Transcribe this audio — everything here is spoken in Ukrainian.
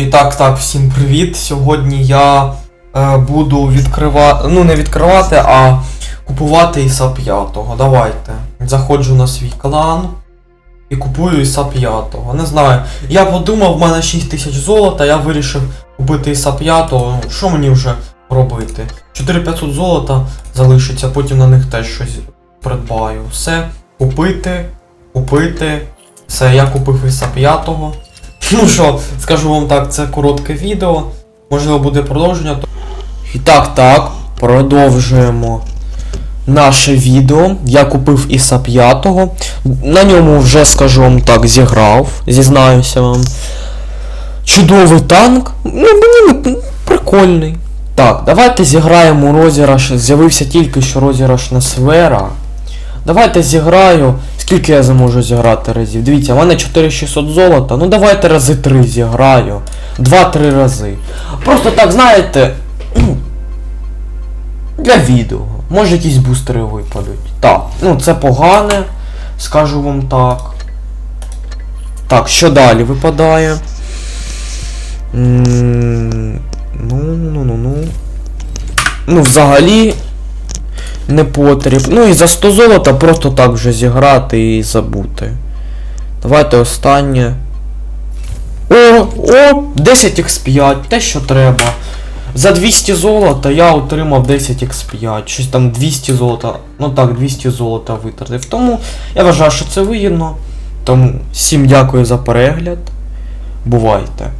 І так, так, всім привіт. Сьогодні я е, буду відкривати. Ну, не відкривати, а купувати Іса 5. Давайте. Заходжу на свій клан і купую Іса 5. Не знаю. Я подумав, в мене 6 тисяч золота, я вирішив купити Іса 5. Ну, що мені вже робити? 4500 золота залишиться, потім на них теж щось придбаю. Все, купити, купити. Все, я купив Іса 5. Ну що, скажу вам так, це коротке відео. Можливо буде продовження. І так, так, продовжуємо наше відео. Я купив Іса 5. На ньому вже, скажу вам так, зіграв, зізнаюся вам. Чудовий танк. Ну, мені прикольний. Так, давайте зіграємо розіграш. З'явився тільки що розіграш на Свера. Давайте зіграю. Скільки я зможу зіграти разів? Дивіться, в мене 4600 золота. Ну давайте рази 3 зіграю. 2-3 рази. Просто так, знаєте. Для відео. Може якісь бустери випадуть. Так, ну це погане. Скажу вам так. Так, що далі випадає? Ну, ну, ну, ну. Ну, взагалі, не потрібно. Ну і за 100 золота просто так вже зіграти і забути. Давайте останнє. О, о, 10x5, те, що треба. За 200 золота я отримав 10x5. Щось там 200 золота. Ну так, 200 золота витратив. Тому я вважаю, що це вигідно. Тому всім дякую за перегляд. Бувайте.